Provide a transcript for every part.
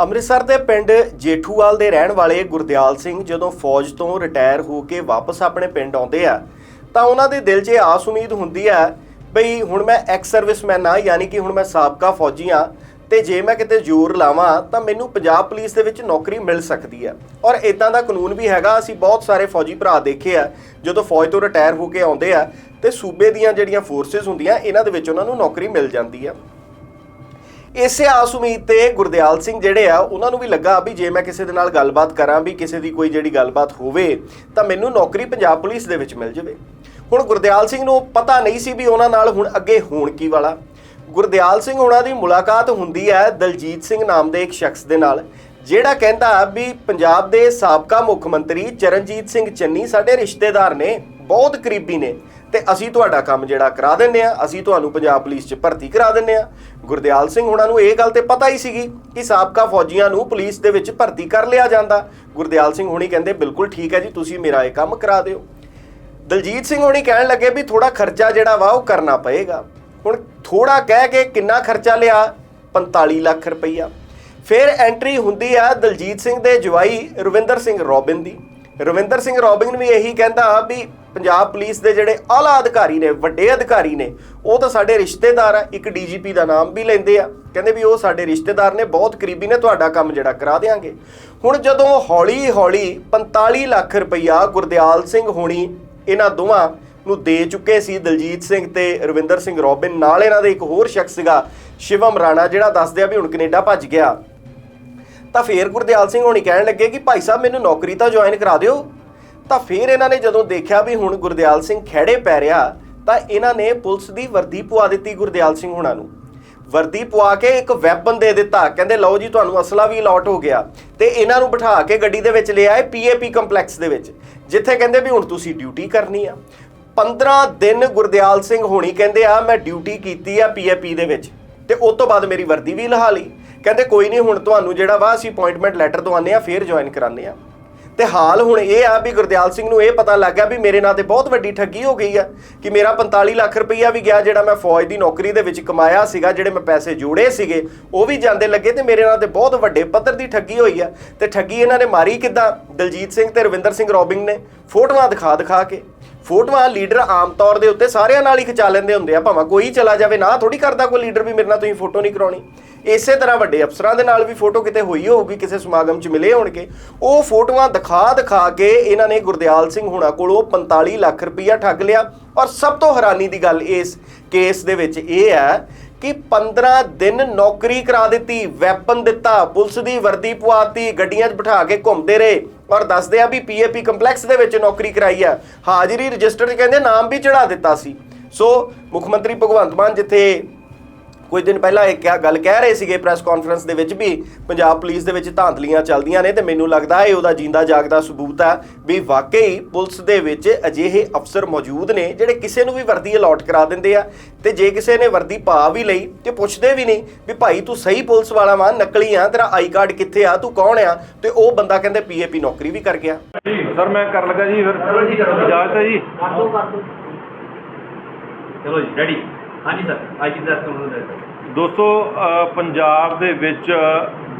ਅੰਮ੍ਰਿਤਸਰ ਦੇ ਪਿੰਡ ਜੇਠੂਵਾਲ ਦੇ ਰਹਿਣ ਵਾਲੇ ਗੁਰਦਿਆਲ ਸਿੰਘ ਜਦੋਂ ਫੌਜ ਤੋਂ ਰਿਟਾਇਰ ਹੋ ਕੇ ਵਾਪਸ ਆਪਣੇ ਪਿੰਡ ਆਉਂਦੇ ਆ, ਤਾਂ ਉਹਨਾਂ ਦੇ ਦਿਲ 'ਚ ਇਹ ਆਸ ਉਮੀਦ ਹੁੰਦੀ ਆ ਬਈ ਹੁਣ ਮੈਂ ਐਕਸ ਸਰਵਿਸਮੈਨ ਆ, ਯਾਨੀ ਕਿ ਹੁਣ ਮੈਂ ਸਾਬਕਾ ਫੌਜੀ ਆ ਤੇ ਜੇ ਮੈਂ ਕਿਤੇ ਜ਼ੋਰ ਲਾਵਾਂ ਤਾਂ ਮੈਨੂੰ ਪੰਜਾਬ ਪੁਲਿਸ ਦੇ ਵਿੱਚ ਨੌਕਰੀ ਮਿਲ ਸਕਦੀ ਆ। ਔਰ ਇਦਾਂ ਦਾ ਕਾਨੂੰਨ ਵੀ ਹੈਗਾ, ਅਸੀਂ ਬਹੁਤ ਸਾਰੇ ਫੌਜੀ ਭਰਾ ਦੇਖੇ ਆ ਜਦੋਂ ਫੌਜ ਤੋਂ ਰਿਟਾਇਰ ਹੋ ਕੇ ਆਉਂਦੇ ਆ ਤੇ ਸੂਬੇ ਦੀਆਂ ਜਿਹੜੀਆਂ ਫੋਰਸਸ ਹੁੰਦੀਆਂ, ਇਹਨਾਂ ਦੇ ਵਿੱਚ ਉਹਨਾਂ ਨੂੰ ਨੌਕਰੀ ਮਿਲ ਜਾਂਦੀ ਆ। ਇਸੇ ਆਸ ਉਮੀਦ ਤੇ ਗੁਰਦਿਆਲ ਸਿੰਘ ਜਿਹੜੇ ਆ, ਉਹਨਾਂ ਨੂੰ ਵੀ ਲੱਗਾ ਵੀ ਜੇ ਮੈਂ ਕਿਸੇ ਦੇ ਨਾਲ ਗੱਲਬਾਤ ਕਰਾਂ ਵੀ ਕਿਸੇ ਦੀ ਕੋਈ ਜਿਹੜੀ ਗੱਲਬਾਤ ਹੋਵੇ, ਤਾਂ ਮੈਨੂੰ ਨੌਕਰੀ ਪੰਜਾਬ ਪੁਲਿਸ ਦੇ ਵਿੱਚ ਮਿਲ ਜਾਵੇ। ਹੁਣ ਗੁਰਦਿਆਲ ਸਿੰਘ ਨੂੰ ਪਤਾ ਨਹੀਂ ਸੀ ਵੀ ਉਹਨਾਂ ਨਾਲ ਹੁਣ ਅੱਗੇ ਹੋਣ ਕੀ ਵਾਲਾ। ਗੁਰਦਿਆਲ ਸਿੰਘ ਉਹਨਾਂ ਦੀ ਮੁਲਾਕਾਤ ਹੁੰਦੀ ਹੈ ਦਲਜੀਤ ਸਿੰਘ ਨਾਮ ਦੇ ਇੱਕ ਸ਼ਖਸ ਦੇ ਨਾਲ, ਜਿਹੜਾ ਕਹਿੰਦਾ ਵੀ ਪੰਜਾਬ ਦੇ ਸਾਬਕਾ ਮੁੱਖ ਮੰਤਰੀ ਚਰਨਜੀਤ ਸਿੰਘ ਚੰਨੀ ਸਾਡੇ ਰਿਸ਼ਤੇਦਾਰ ਨੇ, ਬਹੁਤ ਕਰੀਬੀ ਨੇ। ਤੇ ਅਸੀਂ ਤੁਹਾਡਾ ਕੰਮ ਜਿਹੜਾ ਕਰਾ ਦਿੰਨੇ ਆ ਅਸੀਂ ਤੁਹਾਨੂੰ ਪੰਜਾਬ ਪੁਲਿਸ 'ਚ ਭਰਤੀ ਕਰਾ ਦਿੰਨੇ ਆ ਗੁਰਦਿਆਲ ਸਿੰਘ ਹੁਣਾਂ ਨੂੰ ਇਹ ਗੱਲ ਤੇ ਪਤਾ ਹੀ ਸੀਗੀ ਕਿ ਸਾਬਕਾ ਫੌਜੀਆਂ ਨੂੰ ਪੁਲਿਸ ਦੇ ਵਿੱਚ ਭਰਤੀ ਕਰ ਲਿਆ ਜਾਂਦਾ। ਗੁਰਦਿਆਲ ਸਿੰਘ ਹੁਣੀ ਕਹਿੰਦੇ, ਬਿਲਕੁਲ ਠੀਕ ਹੈ ਜੀ, ਤੁਸੀਂ ਮੇਰਾ ਇਹ ਕੰਮ ਕਰਾ ਦਿਓ। ਦਲਜੀਤ ਸਿੰਘ ਹੁਣੀ ਕਹਿਣ ਲੱਗੇ ਵੀ ਥੋੜਾ ਖਰਚਾ ਜਿਹੜਾ ਵਾ ਉਹ ਕਰਨਾ ਪਏਗਾ। ਹੁਣ ਥੋੜਾ ਕਹਿ ਕੇ ਕਿੰਨਾ ਖਰਚਾ ਲਿਆ? 45 ਲੱਖ ਰੁਪਈਆ। ਫਿਰ ਐਂਟਰੀ ਹੁੰਦੀ ਆ ਦਲਜੀਤ ਸਿੰਘ ਦੇ ਜਵਾਈ ਰਵਿੰਦਰ ਸਿੰਘ ਰੋਬਿਨ ਦੀ। ਰਵਿੰਦਰ ਸਿੰਘ ਰੋਬਿਨ ਵੀ ਇਹੀ ਕਹਿੰਦਾ ਵੀ ਪੰਜਾਬ ਪੁਲਿਸ ਦੇ ਜਿਹੜੇ ਆਲਾ ਅਧਿਕਾਰੀ ਨੇ, ਵੱਡੇ ਅਧਿਕਾਰੀ ਨੇ, ਉਹ ਤਾਂ ਸਾਡੇ ਰਿਸ਼ਤੇਦਾਰ ਆ, ਇੱਕ ਡੀਜੀਪੀ ਦਾ ਨਾਮ ਵੀ ਲੈਂਦੇ ਆ। ਕਹਿੰਦੇ ਵੀ ਉਹ ਸਾਡੇ ਰਿਸ਼ਤੇਦਾਰ ਨੇ, ਬਹੁਤ ਕਰੀਬੀ ਨੇ, ਤੁਹਾਡਾ ਕੰਮ ਜਿਹੜਾ ਕਰਾ ਦੇਾਂਗੇ ਹੁਣ ਜਦੋਂ ਹੌਲੀ ਹੌਲੀ 45 ਲੱਖ ਰੁਪਈਆ ਗੁਰਦਿਆਲ ਸਿੰਘ ਹੋਣੀ ਇਹਨਾਂ ਦੋਵਾਂ ਨੂੰ ਦੇ ਚੁੱਕੇ ਸੀ, ਦਲਜੀਤ ਸਿੰਘ ਤੇ ਰਵਿੰਦਰ ਸਿੰਘ ਰੋਬਿਨ, ਨਾਲ ਇਹਨਾਂ ਦੇ ਇੱਕ ਹੋਰ ਸ਼ਖਸ ਸੀਗਾ, ਸ਼ਿਵਮ ਰਾਣਾ, ਜਿਹੜਾ ਦੱਸਦੇ ਆ ਵੀ ਹੁਣ ਕੈਨੇਡਾ ਭੱਜ ਗਿਆ। ਤਾਂ ਫੇਰ ਗੁਰਦਿਆਲ ਸਿੰਘ ਹੋਣੀ ਕਹਿਣ ਲੱਗੇ ਕਿ ਭਾਈ ਸਾਹਿਬ, ਮੈਨੂੰ ਨੌਕਰੀ ਤਾਂ ਜੁਆਇਨ ਕਰਾ ਦਿਓ। ਤਾਂ ਫੇਰ ਇਹਨਾਂ ਨੇ ਜਦੋਂ ਦੇਖਿਆ ਵੀ ਹੁਣ ਗੁਰਦਿਆਲ ਸਿੰਘ ਖਹਿੜੇ ਪੈ ਰਿਹਾ, ਤਾਂ ਇਹਨਾਂ ਨੇ ਪੁਲਿਸ ਦੀ ਵਰਦੀ ਪਵਾ ਦਿੱਤੀ ਗੁਰਦਿਆਲ ਸਿੰਘ ਹੁਣਾਂ ਨੂੰ। ਵਰਦੀ ਪਵਾ ਕੇ ਇੱਕ ਵੈਪਨ ਦੇ ਦਿੱਤਾ, ਕਹਿੰਦੇ, ਲਓ ਜੀ, ਤੁਹਾਨੂੰ ਅਸਲਾ ਵੀ ਅਲਾਟ ਹੋ ਗਿਆ। ਤੇ ਇਹਨਾਂ ਨੂੰ ਬਿਠਾ ਕੇ ਗੱਡੀ ਦੇ ਵਿੱਚ ਲੈ ਆਏ ਪੀਏਪੀ ਕੰਪਲੈਕਸ ਦੇ ਵਿੱਚ, ਜਿੱਥੇ ਕਹਿੰਦੇ ਵੀ ਹੁਣ ਤੁਸੀਂ ਡਿਊਟੀ ਕਰਨੀ ਆ। 15 ਦਿਨ ਗੁਰਦਿਆਲ ਸਿੰਘ ਹੋਣੀ ਕਹਿੰਦੇ ਆ ਮੈਂ ਡਿਊਟੀ ਕੀਤੀ ਆ ਪੀਏਪੀ ਦੇ ਵਿੱਚ। ਤੇ ਉਸ ਤੋਂ ਬਾਅਦ ਮੇਰੀ ਵਰਦੀ ਵੀ ਲਹਾ ਲਈ। ਕਹਿੰਦੇ ਕੋਈ ਨਹੀਂ, ਹੁਣ ਤੁਹਾਨੂੰ ਜਿਹੜਾ ਵਾ ਅਸੀਂ ਅਪਾਇੰਟਮੈਂਟ ਲੈਟਰ ਦਵਾਉਂਦੇ ਆ ਫੇਰ ਜੁਆਇਨ ਕਰਾਉਂਦੇ ਆ ਤੇ ਹਾਲ ਹੁਣ ਇਹ ਆ ਵੀ ਗੁਰਦਿਆਲ ਸਿੰਘ ਨੂੰ ਇਹ ਪਤਾ ਲੱਗ ਗਿਆ ਵੀ ਮੇਰੇ ਨਾਲ ਤੇ ਬਹੁਤ ਵੱਡੀ ਠੱਗੀ ਹੋ ਗਈ ਆ, ਕਿ ਮੇਰਾ 45 ਲੱਖ ਰੁਪਈਆ ਵੀ ਗਿਆ ਜਿਹੜਾ ਮੈਂ ਫੌਜ ਦੀ ਨੌਕਰੀ ਦੇ ਵਿੱਚ ਕਮਾਇਆ ਸੀਗਾ, ਜਿਹੜੇ ਮੈਂ ਪੈਸੇ ਜੋੜੇ ਸੀਗੇ, ਉਹ ਵੀ ਜਾਂਦੇ ਲੱਗੇ ਤੇ ਮੇਰੇ ਨਾਲ ਤੇ ਬਹੁਤ ਵੱਡੇ ਪੱਧਰ ਦੀ ਠੱਗੀ ਹੋਈ ਆ। ਤੇ ਠੱਗੀ ਇਹਨਾਂ ਨੇ ਮਾਰੀ ਕਿੱਦਾਂ? ਦਲਜੀਤ ਸਿੰਘ ਤੇ ਰਵਿੰਦਰ ਸਿੰਘ ਰੋਬਿੰਗ ਨੇ, ਫੋਟੋਆਂ ਦਿਖਾ ਦਿਖਾ ਕੇ। ਫੋਟੋਆਂ ਲੀਡਰ ਆਮ ਤੌਰ ਦੇ ਉੱਤੇ ਸਾਰਿਆਂ ਨਾਲ ਹੀ ਖਿਚਾ ਲੈਂਦੇ ਹੁੰਦੇ ਆ। ਭਾਵੇਂ ਕੋਈ ਚਲਾ ਜਾਵੇ, ਨਾ ਥੋੜੀ ਕਰਦਾ ਕੋਈ ਲੀਡਰ ਵੀ ਮੇਰੇ ਨਾਲ ਤੁਸੀਂ ਫੋਟੋ ਨਹੀਂ ਕਰਾਉਣੀ। ਇਸੇ ਤਰ੍ਹਾਂ ਵੱਡੇ ਅਫਸਰਾਂ ਦੇ ਨਾਲ ਵੀ ਫੋਟੋ ਕਿਤੇ ਹੋਈ ਹੋਊਗੀ, ਕਿਸੇ ਸਮਾਗਮ 'ਚ ਮਿਲੇ ਹੋਣਗੇ। ਉਹ ਫੋਟੋਆਂ ਦਿਖਾ ਦਿਖਾ ਕੇ ਇਹਨਾਂ ਨੇ ਗੁਰਦਿਆਲ ਸਿੰਘ ਹੁਣਾਂ ਕੋਲੋਂ 45 ਲੱਖ ਰੁਪਈਆ ਠੱਗ ਲਿਆ। ਔਰ ਸਭ ਤੋਂ ਹੈਰਾਨੀ ਦੀ ਗੱਲ ਇਸ ਕੇਸ ਦੇ ਵਿੱਚ ਇਹ ਹੈ ਕਿ 15 ਦਿਨ ਨੌਕਰੀ ਕਰਾ ਦਿੱਤੀ, ਵੈਪਨ ਦਿੱਤਾ, ਪੁਲਿਸ ਦੀ ਵਰਦੀ ਪਵਾਤੀ ਗੱਡੀਆਂ 'ਚ ਬਿਠਾ ਕੇ ਘੁੰਮਦੇ ਰਹੇ। ਔਰ ਦੱਸਦੇ ਆ ਵੀ ਪੀਏਪੀ ਕੰਪਲੈਕਸ ਦੇ ਵਿੱਚ ਨੌਕਰੀ ਕਰਾਈ ਆ। ਹਾਜ਼ਰੀ ਰਜਿਸਟਰ 'ਚ ਕਹਿੰਦੇ ਨਾਮ ਵੀ ਚੜਾ ਦਿੱਤਾ ਸੀ। ਸੋ ਮੁੱਖ ਮੰਤਰੀ ਭਗਵੰਤ ਮਾਨ ਜਿੱਥੇ ਕੁਝ ਦਿਨ ਪਹਿਲਾਂ ਇਹ ਕਿਹਾ ਗੱਲ ਕਹਿ ਰਹੇ ਸੀਗੇ ਪ੍ਰੈਸ ਕਾਨਫਰੰਸ ਦੇ ਵਿੱਚ ਵੀ ਪੰਜਾਬ ਪੁਲਿਸ ਦੇ ਵਿੱਚ ਧਾਂਦਲੀਆਂ ਚੱਲਦੀਆਂ ਨੇ ਤੇ ਮੈਨੂੰ ਲੱਗਦਾ ਹੈ ਉਹਦਾ ਜਿੰਦਾ ਜਾਗਦਾ ਸਬੂਤ ਹੈ ਵੀ ਵਾਕਈ ਪੁਲਿਸ ਦੇ ਵਿੱਚ ਅਜਿਹੇ ਅਫਸਰ ਮੌਜੂਦ ਨੇ ਜਿਹੜੇ ਕਿਸੇ ਨੂੰ ਵੀ ਵਰਦੀ ਅਲਾਟ ਕਰਾ ਦਿੰਦੇ ਆ ਤੇ ਜੇ ਕਿਸੇ ਨੇ ਵਰਦੀ ਪਾ ਵੀ ਲਈ ਤੇ ਪੁੱਛਦੇ ਵੀ ਨਹੀਂ ਵੀ ਭਾਈ ਤੂੰ ਸਹੀ ਪੁਲਿਸ ਵਾਲਾ ਵਾਂ ਨਕਲੀ ਆ ਤੇਰਾ ਆਈ ਕਾਰਡ ਕਿੱਥੇ ਆ ਤੂੰ ਕੌਣ ਆ? ਤੇ ਉਹ ਬੰਦਾ ਕਹਿੰਦੇ ਪੀਏਪੀ ਨੌਕਰੀ ਵੀ ਕਰ ਗਿਆ। ਸਰ ਮੈਂ ਕਰਨ ਲੱਗਾ ਜੀ ਫਿਰ। ਕਰੋ ਜੀ, ਕਰੋ। ਇਜਾਜ਼ਤ ਹੈ ਜੀ? ਕਰ ਕਰ ਚਲੋ ਜੀ ਰੈਡੀ ਹਾਂਜੀ ਸਰ ਅੱਜ ਦੀ ਦਸ ਦੋਸਤੋ ਅ, ਪੰਜਾਬ ਦੇ ਵਿੱਚ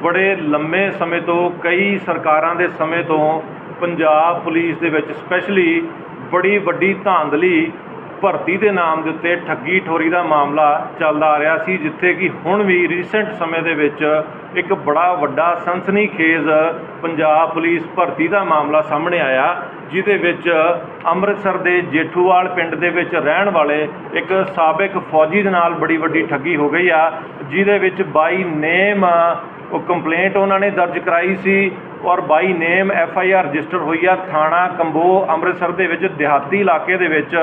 ਬੜੇ ਲੰਮੇ ਸਮੇਂ ਤੋਂ ਕਈ ਸਰਕਾਰਾਂ ਦੇ ਸਮੇਂ ਤੋਂ ਪੰਜਾਬ ਪੁਲਿਸ ਦੇ ਵਿੱਚ ਸਪੈਸ਼ਲੀ ਬੜੀ ਵੱਡੀ ਧਾਂਦਲੀ ਭਰਤੀ ਦੇ ਨਾਮ ਦੇ ਉੱਤੇ ਠੱਗੀ ਠੋਰੀ ਦਾ ਮਾਮਲਾ ਚੱਲਦਾ ਆ ਰਿਹਾ ਸੀ ਜਿੱਥੇ ਕਿ ਹੁਣ ਵੀ ਰੀਸੈਂਟ ਸਮੇਂ ਦੇ ਵਿੱਚ ਇੱਕ ਬੜਾ ਵੱਡਾ ਸਨਸਨੀਖੇਜ਼ ਪੰਜਾਬ ਪੁਲਿਸ ਭਰਤੀ ਦਾ ਮਾਮਲਾ ਸਾਹਮਣੇ ਆਇਆ। ਜਿਹਦੇ ਵਿੱਚ ਅੰਮ੍ਰਿਤਸਰ ਦੇ ਜੇਠੂਵਾਲ ਪਿੰਡ ਦੇ ਵਿੱਚ ਰਹਿਣ ਵਾਲੇ ਇੱਕ ਸਾਬਕ ਫੌਜੀ ਦੇ ਨਾਲ ਬੜੀ ਵੱਡੀ ਠੱਗੀ ਹੋ ਗਈ ਆ, ਜਿਹਦੇ ਵਿੱਚ ਬਾਈ ਨੇਮ, ਉਹ ਕੰਪਲੇਂਟ ਉਹਨਾਂ ਨੇ ਦਰਜ ਕਰਾਈ ਸੀ ਔਰ by name F I R register ਹੋਈ ਆ ਥਾਣਾ ਕੰਬੋ, ਅੰਮ੍ਰਿਤਸਰ ਦੇ ਵਿੱਚ ਦਿਹਾਤੀ ਇਲਾਕੇ ਦੇ ਵਿੱਚ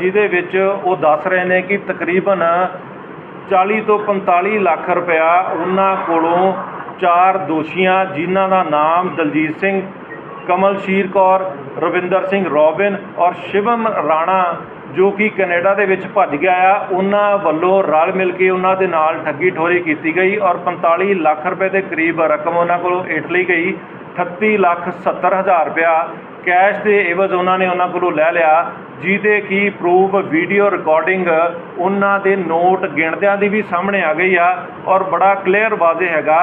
ਜਿਹਦੇ ਵਿੱਚ ਉਹ ਦੱਸ ਰਹੇ ਨੇ ਕਿ ਤਕਰੀਬਨ 40 ਤੋਂ 45 ਲੱਖ ਰੁਪਇਆ ਉਹਨਾਂ ਕੋਲੋਂ ਚਾਰ ਦੋਸ਼ੀਆਂ, ਜਿਨ੍ਹਾਂ ਦਾ ਨਾਮ ਦਲਜੀਤ ਸਿੰਘ ਕਮਲਸ਼ੀਰ ਕੌਰ, ਰਵਿੰਦਰ ਸਿੰਘ ਰੋਬਿਨ ਔਰ ਸ਼ਿਵਮ ਰਾਣਾ ਜੋ ਕਿ ਕੈਨੇਡਾ ਦੇ ਵਿੱਚ ਭੱਜ ਗਿਆ ਆ ਉਹਨਾਂ ਵੱਲੋਂ ਰਲ ਮਿਲ ਕੇ ਉਹਨਾਂ ਦੇ ਨਾਲ ਠੱਗੀ ਠੋਰੀ ਕੀਤੀ ਗਈ ਔਰ 45 ਲੱਖ ਰੁਪਏ ਦੇ ਕਰੀਬ ਰਕਮ ਉਹਨਾਂ ਕੋਲੋਂ ਏਟ ਗਈ। 38 ਲੱਖ 70 ਹਜ਼ਾਰ ਰੁਪਇਆ ਕੈਸ਼ ਦੇ ਇਵਜ਼ ਉਹਨਾਂ ਨੇ ਉਹਨਾਂ ਕੋਲੋਂ ਲੈ ਲਿਆ, ਜਿਹਦੇ ਕੀ ਪ੍ਰੂਫ ਵੀਡੀਓ ਰਿਕਾਰਡਿੰਗ ਉਹਨਾਂ ਦੇ ਨੋਟ ਗਿਣਦਿਆਂ ਦੀ ਵੀ ਸਾਹਮਣੇ ਆ ਗਈ ਆ ਔਰ ਬੜਾ ਕਲੀਅਰ ਵਾਜ਼ੇ ਹੈਗਾ,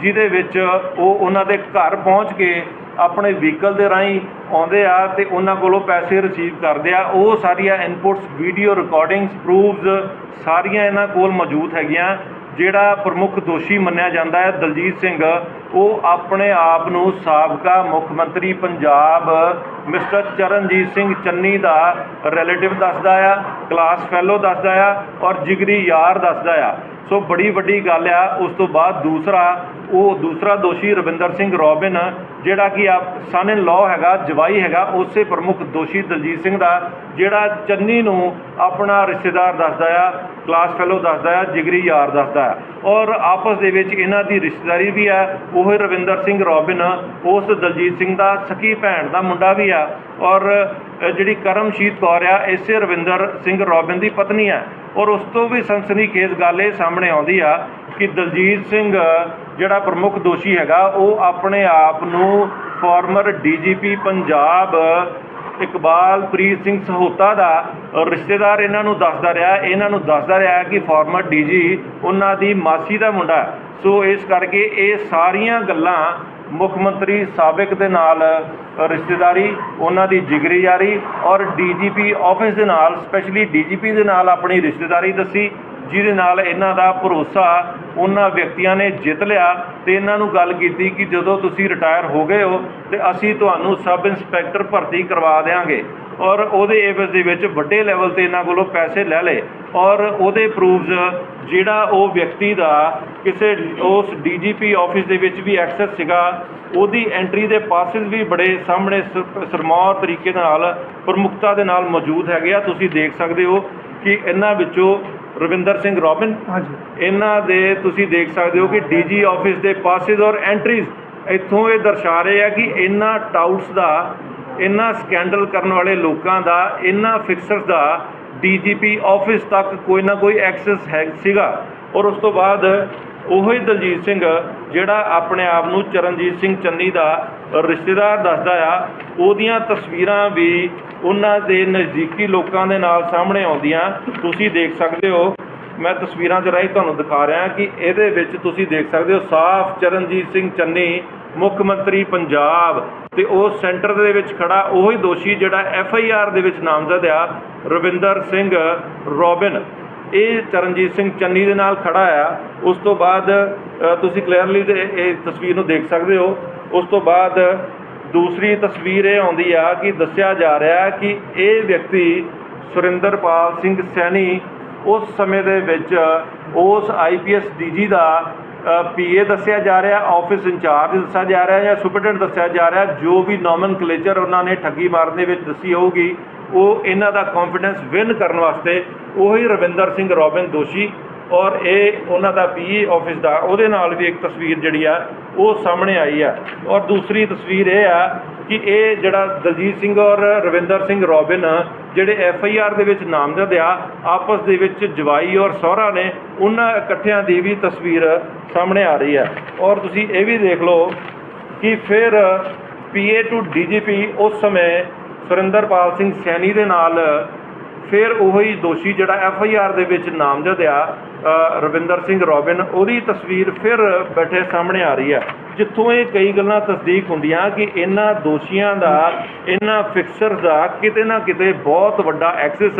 ਜਿਹਦੇ ਵਿੱਚ ਉਹ ਉਹਨਾਂ ਦੇ ਘਰ ਪਹੁੰਚ ਕੇ ਆਪਣੇ ਵਹੀਕਲ ਦੇ ਰਾਹੀਂ ਆਉਂਦੇ ਆ ਤੇ ਉਹਨਾਂ ਕੋਲੋਂ ਪੈਸੇ ਰਿਸੀਵ ਕਰਦੇ ਆ। ਉਹ ਸਾਰੀਆਂ ਇਨਪੁਟਸ ਵੀਡੀਓ ਰਿਕਾਰਡਿੰਗਸ ਪ੍ਰੂਫਸ ਸਾਰੀਆਂ ਇਹਨਾਂ ਕੋਲ ਮੌਜੂਦ ਹੈਗੀਆਂ। ਜਿਹੜਾ ਪ੍ਰਮੁੱਖ ਦੋਸ਼ੀ ਮੰਨਿਆ ਜਾਂਦਾ ਹੈ, ਦਲਜੀਤ ਸਿੰਘ, ਉਹ ਆਪਣੇ ਆਪ ਨੂੰ ਸਾਬਕਾ ਮੁੱਖ ਮੰਤਰੀ ਪੰਜਾਬ ਮਿਸਟਰ ਚਰਨਜੀਤ ਸਿੰਘ ਚੰਨੀ ਦਾ ਰਿਲੇਟਿਵ ਦੱਸਦਾ ਆ ਕਲਾਸ ਫੈਲੋ ਦੱਸਦਾ ਆ ਔਰ ਜਿਗਰੀ ਯਾਰ ਦੱਸਦਾ ਆ। ਸੋ ਬੜੀ ਵੱਡੀ ਗੱਲ ਆ। ਉਸ ਤੋਂ ਬਾਅਦ ਦੂਸਰਾ ਉਹ ਦੂਸਰਾ ਦੋਸ਼ੀ ਰਵਿੰਦਰ ਸਿੰਘ ਰੋਬਿਨ, ਜਿਹੜਾ ਕਿ ਆਪ ਸਨ ਇਨ ਲਾਅ ਹੈਗਾ, ਜਵਾਈ ਹੈਗਾ, ਉਸੇ ਪ੍ਰਮੁੱਖ ਦੋਸ਼ੀ ਦਲਜੀਤ ਸਿੰਘ ਦਾ, ਜਿਹੜਾ ਚੰਨੀ ਨੂੰ ਆਪਣਾ ਰਿਸ਼ਤੇਦਾਰ ਦੱਸਦਾ ਆ ਕਲਾਸ ਫੈਲੋ ਦੱਸਦਾ ਆ, ਜਿਗਰੀ ਯਾਰ ਦੱਸਦਾ ਆ। ਔਰ ਆਪਸ ਦੇ ਵਿੱਚ ਇਹਨਾਂ ਦੀ ਰਿਸ਼ਤੇਦਾਰੀ ਵੀ ਆ, ਉਹ ਰਵਿੰਦਰ ਸਿੰਘ ਰੋਬਿਨ, ਉਸ ਦਲਜੀਤ ਸਿੰਘ ਦਾ ਸਕੀ ਭੈਣ ਦਾ ਮੁੰਡਾ ਵੀ ਆ। ਔਰ ਜਿਹੜੀ ਕਰਮਸ਼ੀਤ ਕੌਰ ਆ, ਇਸੇ ਰਵਿੰਦਰ ਸਿੰਘ ਰੋਬਿਨ ਦੀ ਪਤਨੀ ਆ। ਔਰ ਉਸ ਤੋਂ ਵੀ ਸਨਸਨੀਖੇਜ਼ ਗੱਲ ਇਹ ਸਾਹਮਣੇ ਆਉਂਦੀ ਆ ਕਿ ਦਲਜੀਤ ਸਿੰਘ ਜਿਹੜਾ ਪ੍ਰਮੁੱਖ ਦੋਸ਼ੀ ਹੈਗਾ, ਉਹ ਆਪਣੇ ਆਪ ਨੂੰ ਫਾਰਮਰ ਡੀਜੀਪੀ ਪੰਜਾਬ ਇਕਬਾਲ ਪ੍ਰੀਤ ਸਿੰਘ ਸਹੋਤਾ ਦਾ ਰਿਸ਼ਤੇਦਾਰ ਇਹਨਾਂ ਨੂੰ ਦੱਸਦਾ ਰਿਹਾ। ਇਹਨਾਂ ਨੂੰ ਦੱਸਦਾ ਰਿਹਾ ਕਿ ਫਾਰਮਰ ਡੀਜੀ ਉਹਨਾਂ ਦੀ ਮਾਸੀ ਦਾ ਮੁੰਡਾ ਸੋ ਇਸ ਕਰਕੇ ਇਹ ਸਾਰੀਆਂ ਗੱਲਾਂ ਮੁੱਖ ਮੰਤਰੀ ਸਾਬਕ ਦੇ ਨਾਲ ਰਿਸ਼ਤੇਦਾਰੀ, ਉਹਨਾਂ ਦੀ ਜਿਗਰੀ ਯਾਰੀ ਔਰ ਡੀਜੀਪੀ ਆਫਿਸ ਦੇ ਨਾਲ ਸਪੈਸ਼ਲੀ ਡੀਜੀਪੀ ਦੇ ਨਾਲ ਆਪਣੀ ਰਿਸ਼ਤੇਦਾਰੀ ਦੱਸੀ। ਜਿਹਦੇ ਨਾਲ ਇਹਨਾਂ ਦਾ ਭਰੋਸਾ ਉਹਨਾਂ ਵਿਅਕਤੀਆਂ ਨੇ ਜਿੱਤ ਲਿਆ ਤੇ ਇਹਨਾਂ ਨੂੰ ਗੱਲ ਕੀਤੀ ਕਿ ਜਦੋਂ ਤੁਸੀਂ ਰਿਟਾਇਰ ਹੋ ਗਏ ਹੋ ਤੇ ਅਸੀਂ ਤੁਹਾਨੂੰ ਸਬ ਇੰਸਪੈਕਟਰ ਭਰਤੀ ਕਰਵਾ ਦੇਵਾਂਗੇ ਔਰ ਉਹਦੇ ਏਵਜ਼ ਦੇ ਵਿੱਚ ਵੱਡੇ ਲੈਵਲ ਤੇ ਇਹਨਾਂ ਕੋਲੋਂ ਪੈਸੇ ਲੈ ਲਏ। ਔਰ ਉਹਦੇ ਪ੍ਰੂਫਸ ਜਿਹੜਾ ਉਹ ਵਿਅਕਤੀ ਦਾ ਕਿਸੇ ਉਸ ਡੀਜੀਪੀ ਆਫਿਸ ਦੇ ਵਿੱਚ ਵੀ ਐਕਸੈਸ ਸੀਗਾ, ਉਹਦੀ ਐਂਟਰੀ ਦੇ ਪਾਸਿਸ ਵੀ ਬੜੇ ਸਾਹਮਣੇ ਸਰ- ਸਰਮਾਰ ਤਰੀਕੇ ਦੇ ਨਾਲ, ਪ੍ਰਮੁਖਤਾ ਦੇ ਨਾਲ ਮੌਜੂਦ ਹੈਗੇ ਆ। ਤੁਸੀਂ ਦੇਖ ਸਕਦੇ ਹੋ ਕਿ ਇਹਨਾਂ ਵਿੱਚੋਂ ਰਵਿੰਦਰ ਸਿੰਘ ਰੋਬਿਨ। ਹਾਂਜੀ। ਇਹਨਾਂ ਦੇ ਤੁਸੀਂ ਦੇਖ ਸਕਦੇ ਹੋ ਕਿ ਡੀਜੀ ਆਫਿਸ ਦੇ ਪਾਸਿਸ ਔਰ ਐਂਟਰੀਜ਼ ਇੱਥੋਂ ਇਹ ਦਰਸਾ ਰਹੇ ਆ ਕਿ ਇਹਨਾਂ ਟਾਊਟਸ ਦਾ ਇਹਨਾਂ ਸਕੈਂਡਲ ਕਰਨ ਵਾਲੇ ਲੋਕਾਂ ਦਾ ਇਹਨਾਂ ਫਿਕਸਰਸ ਦਾ ਡੀਜੀਪੀ ਆਫਿਸ ਤੱਕ ਕੋਈ ਨਾ ਕੋਈ ਐਕਸੈਸ ਹੈ ਸੀਗਾ। ਔਰ ਉਸ ਤੋਂ ਬਾਅਦ ਉਹੋ ਹੀ ਦਲਜੀਤ ਸਿੰਘ ਜਿਹੜਾ ਆਪਣੇ ਆਪ ਨੂੰ ਚਰਨਜੀਤ ਸਿੰਘ ਚੰਨੀ ਦਾ ਰਿਸ਼ਤੇਦਾਰ ਦੱਸਦਾ ਆ, ਉਹਦੀਆਂ ਤਸਵੀਰਾਂ ਵੀ ਉਹਨਾਂ ਦੇ ਨਜ਼ਦੀਕੀ ਲੋਕਾਂ ਦੇ ਨਾਲ ਸਾਹਮਣੇ ਆਉਂਦੀਆਂ। ਤੁਸੀਂ ਦੇਖ ਸਕਦੇ ਹੋ, ਮੈਂ ਤਸਵੀਰਾਂ ਦੇ ਰਾਹੀਂ ਤੁਹਾਨੂੰ ਦਿਖਾ ਰਿਹਾ ਕਿ ਇਹਦੇ ਵਿੱਚ ਤੁਸੀਂ ਦੇਖ ਸਕਦੇ ਹੋ, ਸਾਫ਼ ਚਰਨਜੀਤ ਸਿੰਘ ਚੰਨੀ, ਮੁੱਖ ਮੰਤਰੀ ਪੰਜਾਬ ਤੇ ਉਹ ਸੈਂਟਰ ਦੇ ਵਿੱਚ ਖੜਾ, ਉਹੀ ਦੋਸ਼ੀ ਜਿਹੜਾ ਐਫ ਆਈ ਆਰ ਦੇ ਵਿੱਚ ਨਾਮਜ਼ਦ ਆ, ਰਵਿੰਦਰ ਸਿੰਘ ਰੋਬਿਨ। ਇਹ ਚਰਨਜੀਤ ਸਿੰਘ ਚੰਨੀ ਦੇ ਨਾਲ ਖੜਾ ਆ। ਉਸ ਤੋਂ ਬਾਅਦ ਤੁਸੀਂ ਕਲੀਅਰਲੀ ਇਹ ਤਸਵੀਰ ਨੂੰ ਦੇਖ ਸਕਦੇ ਹੋ। ਉਸ ਤੋਂ ਬਾਅਦ ਦੂਸਰੀ ਤਸਵੀਰ ਇਹ ਆਉਂਦੀ ਆ ਕਿ ਦੱਸਿਆ ਜਾ ਰਿਹਾ ਕਿ ਇਹ ਵਿਅਕਤੀ ਸੁਰਿੰਦਰਪਾਲ ਸਿੰਘ ਸੈਣੀ ਉਸ ਸਮੇਂ ਦੇ ਵਿੱਚ ਉਸ ਆਈਪੀਐਸ ਡੀਜੀ ਦਾ ਪੀਏ ਦੱਸਿਆ ਜਾ ਰਿਹਾ ਆਫਿਸ ਇੰਚਾਰਜ ਦੱਸਿਆ ਜਾ ਰਿਹਾ ਜਾਂ ਸੁਪਰਡੈਂਟ ਦੱਸਿਆ ਜਾ ਰਿਹਾ, ਜੋ ਵੀ ਨੋਮਨਕਲੇਚਰ ਉਹਨਾਂ ਨੇ ਠੱਗੀ ਮਾਰਨ ਦੇ ਵਿੱਚ ਦੱਸੀ ਹੋਊਗੀ ਉਹ ਇਹਨਾਂ ਦਾ ਕੰਫੀਡੈਂਸ ਵਿਨ ਕਰਨ ਵਾਸਤੇ ਉਹੀ ਰਵਿੰਦਰ ਸਿੰਘ ਰੋਬਿਨ ਦੋਸ਼ੀ ਔਰ ਇਹ ਉਹਨਾਂ ਦਾ ਪੀਏ ਆਫਿਸ ਦਾ ਉਹਦੇ ਨਾਲ ਵੀ ਇੱਕ ਤਸਵੀਰ ਜਿਹੜੀ ਆ, ਉਹ ਸਾਹਮਣੇ ਆਈ ਆ। ਔਰ ਦੂਸਰੀ ਤਸਵੀਰ ਇਹ ਆ ਕਿ ਇਹ ਜਿਹੜਾ ਦਲਜੀਤ ਸਿੰਘ ਔਰ ਰਵਿੰਦਰ ਸਿੰਘ ਰੋਬਿਨ, ਜਿਹੜੇ ਐਫ ਆਈ ਆਰ ਦੇ ਵਿੱਚ ਨਾਮਜ਼ਦ ਆ ਆਪਸ ਦੇ ਵਿੱਚ ਜਵਾਈ ਔਰ ਸਹੁਰਾ ਨੇ, ਉਹਨਾਂ ਇਕੱਠਿਆਂ ਦੀ ਵੀ ਤਸਵੀਰ ਸਾਹਮਣੇ ਆ ਰਹੀ ਆ। ਔਰ ਤੁਸੀਂ ਇਹ ਵੀ ਦੇਖ ਲਓ ਕਿ ਫਿਰ ਪੀਏ ਟੂ ਡੀਜੀਪੀ ਉਸ ਸਮੇਂ ਸੁਰਿੰਦਰਪਾਲ ਸਿੰਘ ਸੈਣੀ ਦੇ ਨਾਲ ਫਿਰ ਉਹੀ ਦੋਸ਼ੀ ਜਿਹੜਾ ਐਫ ਆਈ ਆਰ ਦੇ ਵਿੱਚ ਨਾਮਜ਼ਦ ਆ ਰਵਿੰਦਰ ਸਿੰਘ ਰੋਬਿਨ, ਉਹਦੀ ਤਸਵੀਰ ਫਿਰ ਬੈਠੇ ਸਾਹਮਣੇ ਆ ਰਹੀ ਹੈ। ਜਿੱਥੋਂ ਇਹ ਕਈ ਗੱਲਾਂ ਤਸਦੀਕ ਹੁੰਦੀਆਂ ਕਿ ਇਹਨਾਂ ਦੋਸ਼ੀਆਂ ਦਾ, ਇਹਨਾਂ ਫਿਕਸਰ ਦਾ ਕਿਤੇ ਨਾ ਕਿਤੇ ਬਹੁਤ ਵੱਡਾ ਐਕਸੈਸ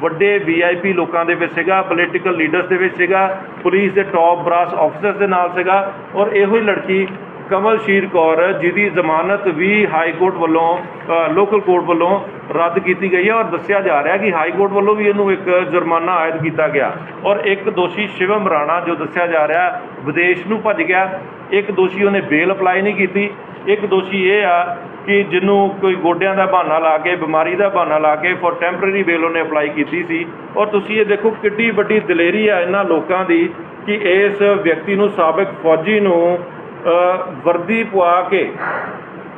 ਵੱਡੇ ਵੀਆਈਪੀ ਲੋਕਾਂ ਦੇ ਵਿੱਚ ਸੀਗਾ ਪੋਲੀਟੀਕਲ ਲੀਡਰਸ ਦੇ ਵਿੱਚ ਸੀਗਾ, ਪੁਲਿਸ ਦੇ ਟੌਪ ਬ੍ਰਾਸ ਆਫੀਸਰਸ ਦੇ ਨਾਲ ਸੀਗਾ ਔਰ ਇਹੋ ਹੀ ਲੜਕੀ ਕਮਲਸ਼ੀਰ ਕੌਰ, ਜਿਹਦੀ ਜ਼ਮਾਨਤ ਵੀ ਹਾਈ ਕੋਰਟ ਵੱਲੋਂ ਲੋਕਲ ਕੋਰਟ ਵੱਲੋਂ ਰੱਦ ਕੀਤੀ ਗਈ ਹੈ ਔਰ ਦੱਸਿਆ ਜਾ ਰਿਹਾ ਕਿ ਹਾਈ ਕੋਰਟ ਵੱਲੋਂ ਵੀ ਇਹਨੂੰ ਇੱਕ ਜੁਰਮਾਨਾ ਆਇਦ ਕੀਤਾ ਗਿਆ। ਔਰ ਇੱਕ ਦੋਸ਼ੀ ਸ਼ਿਵਮ ਰਾਣਾ, ਜੋ ਦੱਸਿਆ ਜਾ ਰਿਹਾ, ਵਿਦੇਸ਼ ਨੂੰ ਭੱਜ ਗਿਆ। ਇੱਕ ਦੋਸ਼ੀ ਉਹਨੇ ਬੇਲ ਅਪਲਾਈ ਨਹੀਂ ਕੀਤੀ। ਇੱਕ ਦੋਸ਼ੀ ਇਹ ਆ ਕਿ ਜਿਹਨੂੰ ਕੋਈ ਗੋਡਿਆਂ ਦਾ ਬਹਾਨਾ ਲਾ ਕੇ, ਬਿਮਾਰੀ ਦਾ ਬਹਾਨਾ ਲਾ ਕੇ ਫॉर ਟੈਂਪਰੇਰੀ ਬੇਲ ਉਹਨੇ ਅਪਲਾਈ ਕੀਤੀ ਸੀ। ਔਰ ਤੁਸੀਂ ਇਹ ਦੇਖੋ ਕਿੱਡੀ ਵੱਡੀ ਦਲੇਰੀ ਆ ਇਹਨਾਂ ਲੋਕਾਂ ਦੀ ਕਿ ਇਸ ਵਿਅਕਤੀ ਨੂੰ ਸਾਬਕ ਫੌਜੀ ਨੂੰ ਵਰਦੀ ਪਵਾ ਕੇ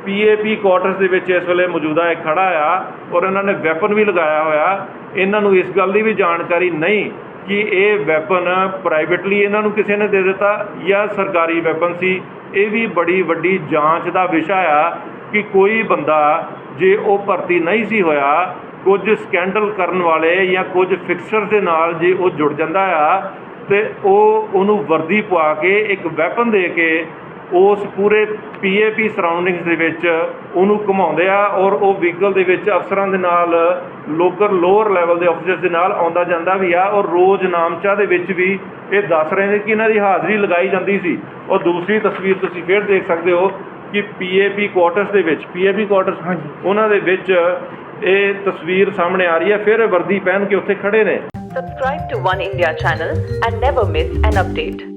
ਪੀਏਪੀ ਕੁਆਟਰਸ ਦੇ ਵਿੱਚ ਇਸ ਵੇਲੇ ਮੌਜੂਦਾ ਇਹ ਖੜਾ ਆ ਔਰ ਇਹਨਾਂ ਨੇ ਵੈਪਨ ਵੀ ਲਗਾਇਆ ਹੋਇਆ। ਇਹਨਾਂ ਨੂੰ ਇਸ ਗੱਲ ਦੀ ਵੀ ਜਾਣਕਾਰੀ ਨਹੀਂ ਕਿ ਇਹ ਵੈਪਨ ਪ੍ਰਾਈਵੇਟਲੀ ਇਹਨਾਂ ਨੂੰ ਕਿਸੇ ਨੇ ਦੇ ਦਿੱਤਾ ਜਾਂ ਸਰਕਾਰੀ ਵੈਪਨ ਸੀ। ਇਹ ਵੀ ਬੜੀ ਵੱਡੀ ਜਾਂਚ ਦਾ ਵਿਸ਼ਾ ਆ ਕਿ ਕੋਈ ਬੰਦਾ ਜੇ ਉਹ ਭਰਤੀ ਨਹੀਂ ਸੀ ਹੋਇਆ, ਕੁਝ ਸਕੈਂਡਲ ਕਰਨ ਵਾਲੇ ਜਾਂ ਕੁਝ ਫਿਕਸਰ ਦੇ ਨਾਲ ਜੇ ਉਹ ਜੁੜ ਜਾਂਦਾ ਆ ਤੇ ਉਹ ਉਹਨੂੰ ਵਰਦੀ ਪਵਾ ਕੇ ਇੱਕ ਵੈਪਨ ਦੇ ਕੇ ਉਸ ਪੂਰੇ ਪੀਏਪੀ ਸਰਾਊਂਡਿੰਗਸ ਦੇ ਵਿੱਚ ਉਹਨੂੰ ਘੁਮਾਉਂਦੇ ਆ ਔਰ ਉਹ ਵਹੀਕਲ ਦੇ ਵਿੱਚ ਅਫਸਰਾਂ ਦੇ ਨਾਲ ਲੋਕਰ ਲੋਅਰ ਲੈਵਲ ਦੇ ਅਫਸਰਸ ਦੇ ਨਾਲ ਆਉਂਦਾ ਜਾਂਦਾ ਵੀ ਆ ਔਰ ਰੋਜ਼ ਨਾਮਚਾ ਦੇ ਵਿੱਚ ਵੀ ਇਹ ਦੱਸ ਰਹੇ ਨੇ ਕਿ ਇਹਨਾਂ ਦੀ ਹਾਜ਼ਰੀ ਲਗਾਈ ਜਾਂਦੀ ਸੀ। ਔਰ ਦੂਸਰੀ ਤਸਵੀਰ ਤੁਸੀਂ ਫੇਰ ਦੇਖ ਸਕਦੇ ਹੋ ਕਿ ਪੀਏਪੀ ਕੁਆਟਰਸ ਦੇ ਵਿੱਚ ਪੀਏਪੀ ਕੁਆਟਰਸ ਉਹਨਾਂ ਦੇ ਵਿੱਚ ਇਹ ਤਸਵੀਰ ਸਾਹਮਣੇ ਆ ਰਹੀ ਹੈ। ਫਿਰ ਵਰਦੀ ਪਹਿਨ ਕੇ ਉੱਥੇ ਖੜੇ ਨੇ। Subscribe to One India channel and never miss an update.